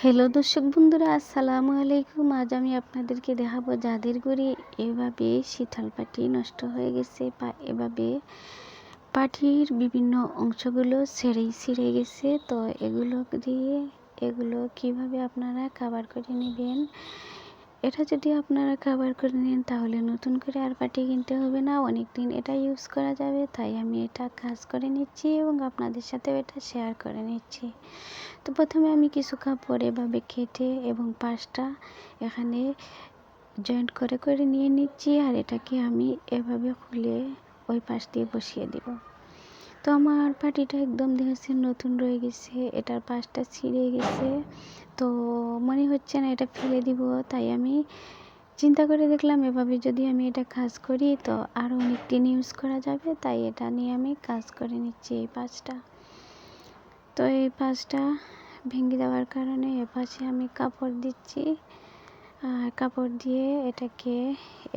Hello দর্শক বন্ধুরা, আসসালামু আলাইকুম। আজ আমি আপনাদেরকে দেখাবো যাদের করে এভাবে শীতল পাটি নষ্ট হয়ে গেছে বা এভাবে পাটির বিভিন্ন অংশগুলো ছেড়েই ছিঁড়ে গেছে। তো এগুলো দিয়ে এগুলো কীভাবে আপনারা কাভার করে নেবেন? এটা যদি আপনারা কাভার করে নেন, তাহলে নতুন করে আর পাটি কিনতে হবে না। অনেক দিন এটা ইউজ করা যাবে, তাই আমি এটা কাজ করে নিচ্ছি এবং আপনাদের সাথেও এটা শেয়ার করে নিচ্ছি। তো প্রথমে আমি কিছু কাপড় এভাবে কেটে এবং পাশটা এখানে জয়েন্ট করে করে নিয়ে নিচ্ছি আর এটাকে আমি এভাবে খুলে ওই পাশ দিয়ে বসিয়ে দিব। তো আমার পাটিটা একদম দেখেছেন, নতুন রয়ে গেছে, এটার পাশটা ছিঁড়ে গেছে। তো মনে হচ্ছে না এটা ফেলে দিব, তাই আমি চিন্তা করে দেখলাম এভাবে যদি আমি এটা কাজ করি তো আরও অনেক দিন ইউজ করা যাবে, তাই এটা নিয়ে আমি কাজ করে নিচ্ছি এই পাশটা তো এই পাশটা ভেঙে দেওয়ার কারণে এ পাশে আমি কাপড় দিচ্ছি, আর কাপড় দিয়ে এটাকে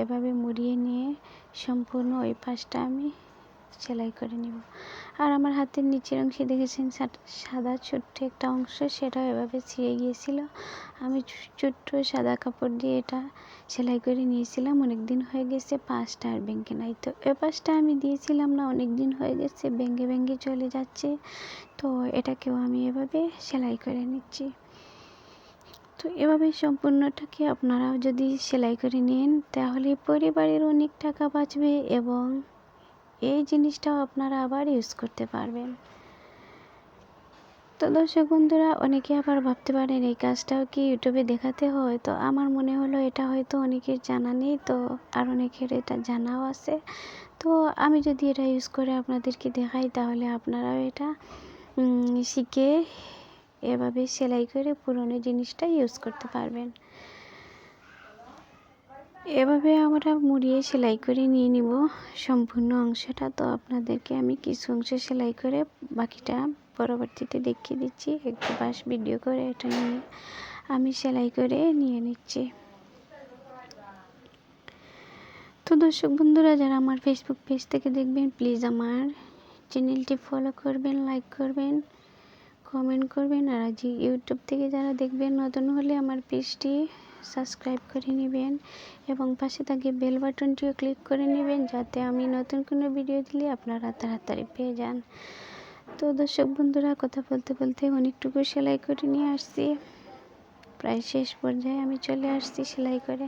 এভাবে মুড়িয়ে নিয়ে সম্পূর্ণ ওই পাশটা আমি সেলাই করে নিব। আর আমার হাতের নিচের অংশে দেখেছেন সাদা ছোট্ট একটা অংশ, সেটাও এভাবে ছিঁড়ে গিয়েছিল। আমি ছোট্ট সাদা কাপড় দিয়ে এটা সেলাই করে নিয়েছিলাম অনেক দিন হয়ে গেছে, পাঁচটা আর ব্যাঙ্কে নাই। তো এ পাশটা আমি দিয়েছিলাম না অনেক দিন হয়ে গেছে ব্যাঙ্গে ব্যাঙ্গে চলে যাচ্ছে। তো এটাকেও আমি এভাবে সেলাই করে নিচ্ছি। তো এভাবে সম্পূর্ণটাকে আপনারাও যদি সেলাই করে নেন, তাহলে পরিবারের অনেক টাকা বাঁচবে এবং এই জিনিসটাও আপনারা আবার ইউজ করতে পারবেন। তো দর্শক বন্ধুরা, অনেকে আবার ভাবতে পারেন, এই কাজটাও কি ইউটিউবে দেখাতে হয়? তো আমার মনে হলো এটা হয়তো অনেকের জানা নেই, তো আর অনেকের এটা জানাও আছে। তো আমি যদি এটা ইউজ করে আপনাদেরকে দেখাই, তাহলে আপনারাও এটা শিখে এভাবে সেলাই করে পুরনো জিনিসটা ইউজ করতে পারবেন। এভাবে আমরা মুড়িয়ে সেলাই করে নিয়ে নিব সম্পূর্ণ অংশটা। তো আপনাদেরকে আমি কিছু অংশ সেলাই করে বাকিটা পরবর্তীতে দেখিয়ে দিচ্ছি। একটু বাস ভিডিও করে এটা নিয়ে আমি সেলাই করে নিয়ে নিচ্ছি। তো দর্শক বন্ধুরা, যারা আমার ফেসবুক পেজ থেকে দেখবেন প্লিজ আমার চ্যানেলটি ফলো করবেন লাইক করবেন কমেন্ট করবেন। আর আজ ইউটিউব থেকে যারা দেখবেন, নতুন হলে আমার পেজটি সাবস্ক্রাইব করে নেবেন এবং পাশে থাকে বেল বাটনটিও ক্লিক করে নেবেন যাতে আমি নতুন কোনো ভিডিও দিলে আপনারা তাড়াতাড়ি পেয়ে যান। তো দর্শক বন্ধুরা, কথা বলতে বলতে অনেকটুকু সেলাই করে নিয়ে আসছি। প্রায় শেষ পর্যায়ে আমি চলে আসছি সেলাই করে।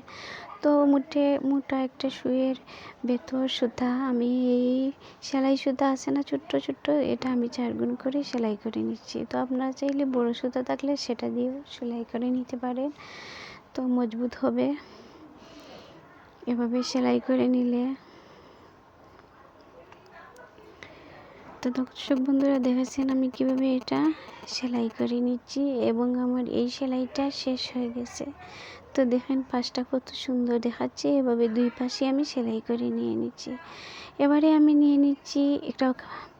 তো মুঠে মোটা একটা শুয়ের ভেতর সুতা, আমি এই সেলাই সুতা আছে না ছোট্ট ছোট্ট, এটা আমি চারগুণ করে সেলাই করে নিচ্ছি। তো আপনারা চাইলে বড় সুতা থাকলে সেটা দিয়েও সেলাই করে নিতে পারেন। মজবুত হবে। এভাবে সেলাই করে নিলে তো দর্শক বন্ধুরা দেখেছেন আমি কীভাবে এটা সেলাই করে নিচ্ছি এবং আমার এই সেলাইটা শেষ হয়ে গেছে। তো দেখেন পাশটা কত সুন্দর দেখাচ্ছে, এভাবে দুই পাশে আমি সেলাই করে নিয়ে নিচ্ছি। এবারে আমি নিয়ে নিচ্ছি একটা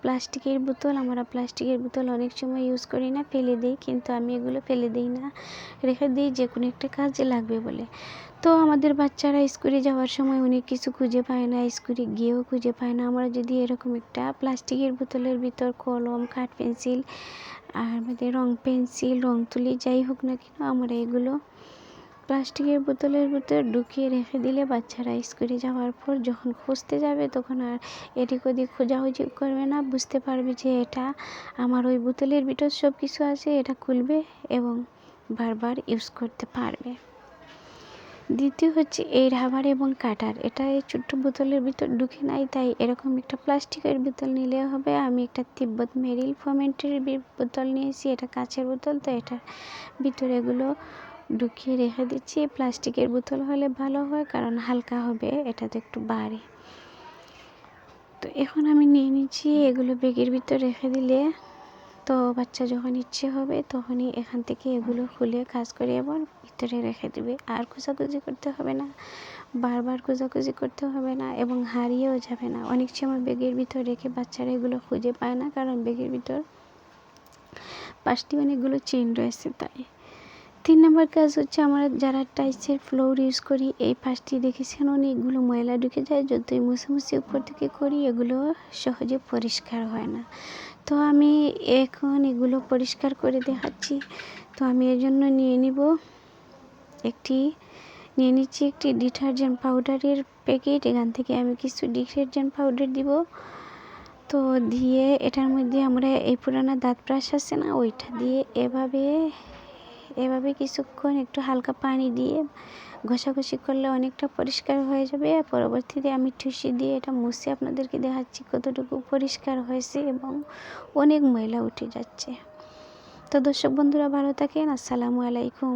প্লাস্টিকের বোতল। আমরা প্লাস্টিকের বোতল অনেক সময় ইউজ করি না, ফেলে দিই, কিন্তু আমি এগুলো ফেলে দিই না। রেখে দিই যে কোনো একটা কাজে লাগবে বলে। তো আমাদের বাচ্চারা স্কুলে যাওয়ার সময় অনেক কিছু খুঁজে পায় না, স্কুলে গিয়েও খুঁজে পায় না। আমরা যদি এরকম একটা প্লাস্টিকের বোতলের ভিতর কলম, কাঠ, পেন্সিল আর আমাদের রং পেন্সিল, রং তুলি যাই হোক না কেন, আমরা এগুলো প্লাস্টিকের বোতলের ভিতর ঢুকিয়ে রেখে দিলে বাচ্চারা স্কুলে যাওয়ার পর যখন খুঁজতে যাবে তখন আর এদিক ওদিক খোঁজাখুঁজি করবে না, বুঝতে পারবে যে এটা আমার ওই বোতলের ভিতর সব কিছু আছে, এটা খুলবে এবং বারবার ইউজ করতে পারবে। দ্বিতীয় হচ্ছে এই রাবার এবং কাটার এটা এই ছোট্ট বোতলের ভিতর ঢুকে নাই, তাই এরকম একটা প্লাস্টিকের বোতল নিলে হবে। আমি একটা তিব্বত মেরিল ফোমেন্টের বোতল নিয়েছি, এটা কাঁচের বোতল, তো এটার ভিতরে এগুলো ঢুকিয়ে রেখে দিচ্ছি। প্লাস্টিকের বোতল হলে ভালো হয়, কারণ হালকা হবে, এটা তো একটু বাড়ে। তো এখন আমি নিয়ে নিচ্ছি, এগুলো ব্যাগের ভিতর রেখে দিলে তো বাচ্চা যখন ইচ্ছে হবে তখনই এখান থেকে এগুলো খুলে কাজ করে আবার ভিতরে রেখে দেবে। আর খোঁজাখুঁজি করতে হবে না। বারবার খোঁজাখুঁজি করতে হবে না এবং হারিয়েও যাবে না। অনেক সময় ব্যাগের ভিতর রেখে বাচ্চারা এগুলো খুঁজে পায় না কারণ ব্যাগের ভিতর পাশটি অনেকগুলো চেন রয়েছে তাই। তিন নম্বর কাজ হচ্ছে আমরা যারা টাইসের ফ্লোর ইউজ করি, এই পাশটি দেখেছেন অনেকগুলো ময়লা ঢুকে যায়। যতই মুছামুছি উপর থেকে করি, এগুলো সহজে পরিষ্কার হয় না। তো আমি এখন এগুলো পরিষ্কার করে দেখাচ্ছি। তো আমি এর জন্য নিয়ে নিব একটি, নিয়ে নিচ্ছি একটি ডিটারজেন্ট পাউডারের প্যাকেট। এখান থেকে আমি কিছু ডিটারজেন্ট পাউডার দিব। তো দিয়ে এটার মধ্যে আমরা এই পুরানো দাঁত ব্রাশ আছে না, ওইটা দিয়ে এভাবে এভাবে কিছুক্ষণ একটু হালকা পানি দিয়ে ঘষাঘষি করলে অনেকটা পরিষ্কার হয়ে যাবে। পরবর্তীতে আমি ঠুসি দিয়ে এটা মুছে আপনাদেরকে দেখাচ্ছি কতটুকু পরিষ্কার হয়েছে এবং অনেক ময়লা উঠে যাচ্ছে। তো দর্শক বন্ধুরা, ভালো থাকেন। আসসালামু আলাইকুম।